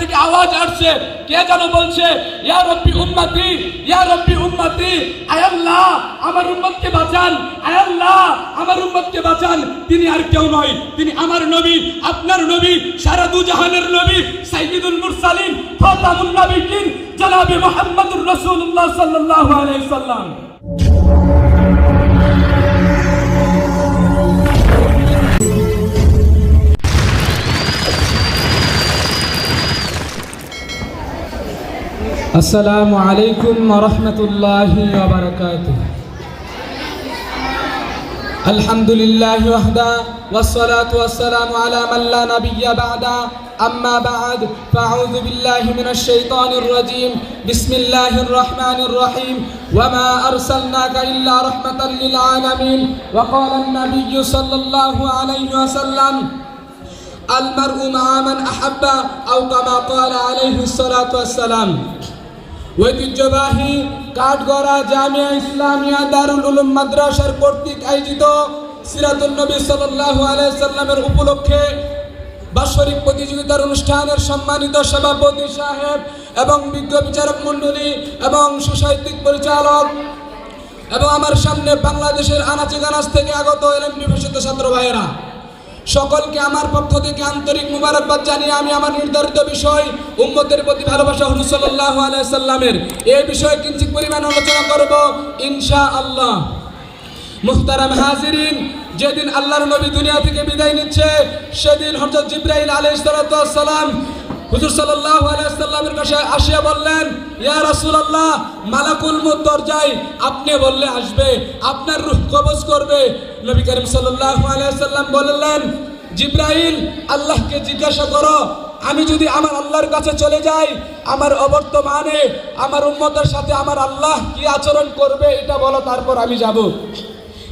থেকে আওয়াজ আসছে। কে যেন বলছে, ইয়া রব্বি উম্মতি, ইয়া রব্বি উম্মতি আমার উম্মতকে বাঁচান আমার উম্মতকে বাঁচান। তিনি আর কেউ নয়, তিনি আমার নবী, আপনার নবী, সারা দু জাহানের নবী, সাইয়্যিদুল মুরসালিন ফাতামুন নবিয়্যিন, জনাবে মুহাম্মদুর রাসূলুল্লাহ সাল্লাল্লাহু আলাইহি সাল্লাম। السلام عليكم ورحمة الله وبركاته الحمد لله وحده والصلاة والسلام على من لا نبي بعده أما بعد فأعوذ بالله من الشيطان الرجيم بسم الله الرحمن الرحيم وما أرسلناك إلا رحمة للعالمين وقال النبي صلى الله عليه وسلم المرء مع من أحب أو كما قال عليه الصلاة والسلام ঐতিহ্যবাহী কাঠগড়া জামিয়া ইসলামিয়া দারুল উলুম মাদ্রাসার কর্তৃক আয়োজিত সিরাতুল নবী সাল্লাল্লাহু আলাইহি সাল্লামের উপলক্ষে বাৎসরিক প্রতিযোগিতার অনুষ্ঠানের সম্মানিত সভাপতি সাহেব এবং বিজ্ঞ বিচারক মণ্ডলী এবং সুসাহিত্যিক পরিচালক এবং আমার সামনে বাংলাদেশের আনাচে গানাচ থেকে আগত এলএম বিভূষিত ছাত্র ভাইয়েরা। সকলকে আমার পক্ষ থেকে আন্তরিক মুবারকবাদ জানিয়ে আমি আমার নির্ধারিত বিষয় উম্মতের প্রতি ভালোবাসা হুজুর আলাইসাল্লামের এই বিষয়ে কিঞ্চিত পরিমাণ আলোচনা করব ইনশা আল্লাহ মুহতারাম হাজিরিন, যেদিন আল্লাহর নবী দুনিয়া থেকে বিদায় নিচ্ছে, সেদিন হযরত জিব্রাহিল আলাইহিস সালাম হুজুর সাল্লামের কাছে আসিয়া বললেন, ইয়া রাসূলুল্লাহ, মালাকুল মউত দরজায় আপনি বললে আসবে, আপনার রূহ কবজ করবে। নবী করিম সাল্লাল্লাহু আলাইহি সাল্লাম বললেন, জিব্রাইল, আল্লাহকে জিজ্ঞাসা করো, আমি যদি আমার আল্লাহর কাছে চলে যাই, আমার অবর্তমানে আমার উম্মতের সাথে আমার আল্লাহ কি আচরণ করবে এটা বলো, তারপর আমি যাব।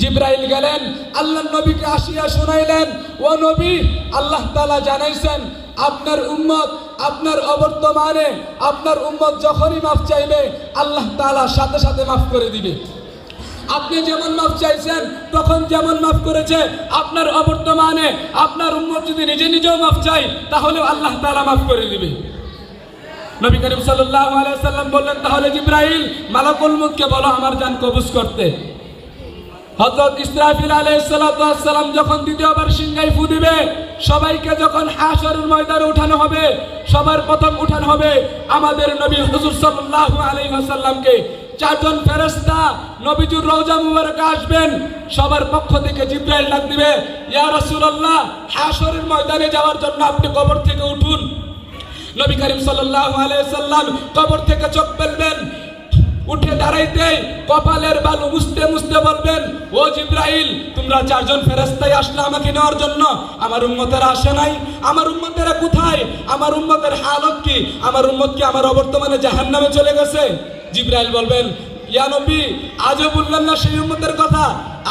জিব্রাইল গেলেন আল্লাহ নবীকে আসিয়া শুনাইলেন, ও নবী, আল্লাহ তালা জানাইছেন আপনার উম্মত, আপনার অবর্তমানে, আপনার উম্মত যখনই মাফ চাইবে, আল্লাহ তাআলা সাথে সাথে মাফ করে দিবে। আপনি যেমন মাফ চাইছেন, তখন যেমন মাফ করেছে, আপনার অবর্তমানে, আপনার উম্মত যদি নিজে নিজেও মাফ চাই তাহলেও আল্লাহ তাআলা মাফ করে দিবে। নবী করিম সাল্লাম বললেন, তাহলে জিব্রাইল, মালাকুল মুতকে বলো আমার জান কবুজ করতে। হযরত ইসরাফিল আলাইহিস সালাম যখন দ্বিতীয়বার সিংহাই ফু দিবে, সবাইকে যখন হাশরের ময়দানে উঠানো হবে, সবার প্রথম উঠানো হবে আমাদের নবী হুজুর সাল্লাহ আলাইহি ওয়াসাল্লামকে। চারজন ফেরেশতা নবীজুর রওজা মুবারকে আসবেন, সবার পক্ষ থেকে জিব্রাইল ডাক দিবে, ইয়া রাসূলুল্লাহ, হাশরের ময়দানে যাওয়ার জন্য আপনি কবর থেকে উঠুন। নবী করিম সাল্লাল্লাহু আলাইহি সাল্লাম কবর থেকে চোখ ফেলবেন উঠে দাঁড়াইতে কপালের বালু মুছতে মুছতে বলবেন, ও জিব্রাইল, তোমরা চারজন ফেরেস্তাই আসলে আমাকে নেওয়ার জন্য? আমার উম্মতেরা আসে নাই। আমার উন্মতেরা কোথায়? আমার উন্মতের হালত কি? আমার উম্মত কি আমার অবর্তমানে জাহান্নামে চলে গেছে? জিব্রাইল বলবেন, ইয়া নবী, আজও বললেন না সেই উম্মতের কথা?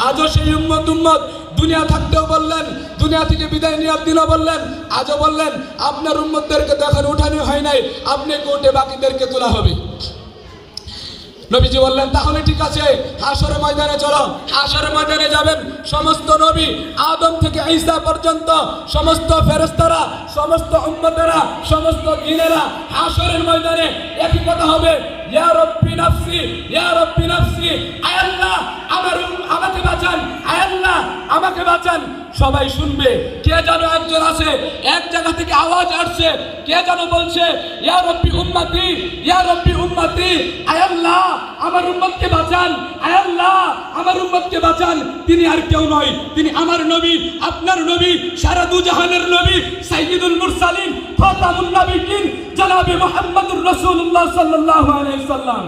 আজও সেই উম্মত উম্মত, দুনিয়া থাকতেও বললেন, দুনিয়া থেকে বিদায় নেওয়ার দিনও বললেন, আজও বললেন, আপনার উম্মতদেরকে তো এখন উঠানো হয় নাই, আপনি কোর্টে বাকিদেরকে তোলা হবে। নবীজি বললেন, তাহলে ঠিক আছে হাসরে ময়দানে চলো। হাসরে ময়দানে যাবেন, সমস্ত নবী, আদম থেকে ঈসা পর্যন্ত, সমস্ত ফেরেস্তারা সমস্ত উম্মতেরা, সমস্ত দিনেরা হাসরের ময়দানে একই কথা হবে, ইয়া রব্বি নাফসি, ইয়া রব্বি নাফসি, আয় আল্লাহ আমার উম- আমাকে বাঁচান আয় আল্লাহ আমাকে বাঁচান। সবাই শুনবে। কে যেন একজন আছে, এক জায়গা থেকে আওয়াজ আসছে। কে যেন বলছে, ইয়া রব্বি উম্মতি, ইয়া রব্বি উম্মতি, আয় আল্লাহ, আমার উম্মতকে বাঁচান, আয় আল্লাহ, আমার উম্মতকে বাঁচান। তিনি আর কেউ নয়, তিনি আমার নবী, আপনার নবী, সারা দু জাহানের নবী, সাইয়্যিদুল মুরসালিন ফাতামুন নবিয়্যিন, জনাবে মুহাম্মদুর রাসূলুল্লাহ সাল্লাল্লাহু আলাইহি সাল্লাম।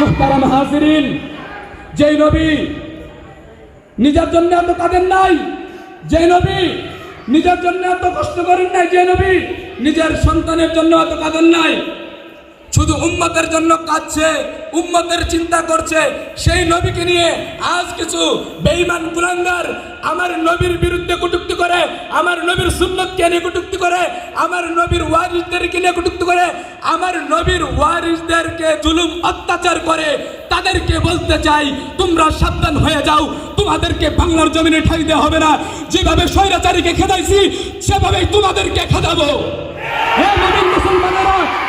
মুহতারাম হাজিরিন, যেই নবী নিজের জন্য এত কাঁদেন নাই। যে নবী নিজের জন্য এত কষ্ট করেন নাই যে নবী নিজের সন্তানের জন্য এত কাঁদেন নাই। শুধু উম্মতের জন্য কাঁদছে, উম্মতের চিন্তা করছে। সেই নবীকে নিয়ে আজ কিছু বেঈমান কুলাঙ্গার আমার নবীর বিরুদ্ধে কটুক্তি করে, আমার নবীর সুন্নতকে নিয়ে কটুক্তি করে, আমার নবীর ওয়ারিসদেরকে নিয়ে কটুক্তি করে, আমার নবীর ওয়ারিসদেরকে জুলুম অত্যাচার করে, তাদেরকে বলতে চাই, তোমরা সাবধান হয়ে যাও, তোমাদেরকে বাংলার জমিনে ঠাই দেওয়া হবে না। যেভাবে স্বৈরাচারীকে খেদাইছি, সেভাবেই তোমাদেরকে খেদাবো। হে মুসলমানেরা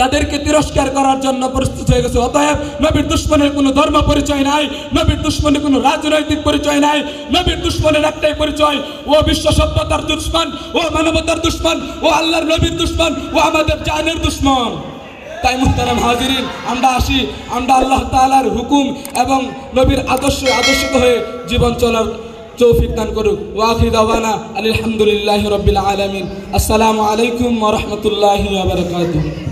তাদেরকে তিরস্কার করার জন্য প্রস্তুত হয়ে গেছে। অতএব নবীর দুশ্মনের কোনো ধর্ম পরিচয় নাই, নবীর দুশ্মনের কোনো রাজনৈতিক পরিচয় নাই, নবীর দুশ্মনের একটাই পরিচয়, ও বিশ্ব সভ্যতার দুশ্মন, ও মানবতার দুশ্মন, ও আল্লাহর নবীর দুশ্মন, ও আমাদের জানের দুশ্মন। তাই মুহতারাম হাজিরিন, আমরা আসি, আমরা আল্লাহ তাআলার হুকুম এবং নবীর আদর্শ আদর্শিত হয়ে জীবন চলার তৌফিক দান করুক। ওয়াখি দাওয়ানা আলহামদুলিল্লাহ রবিল আলমিন। আসসালামু আলাইকুম রাহমাতুল্লাহি বারাকাতুহু।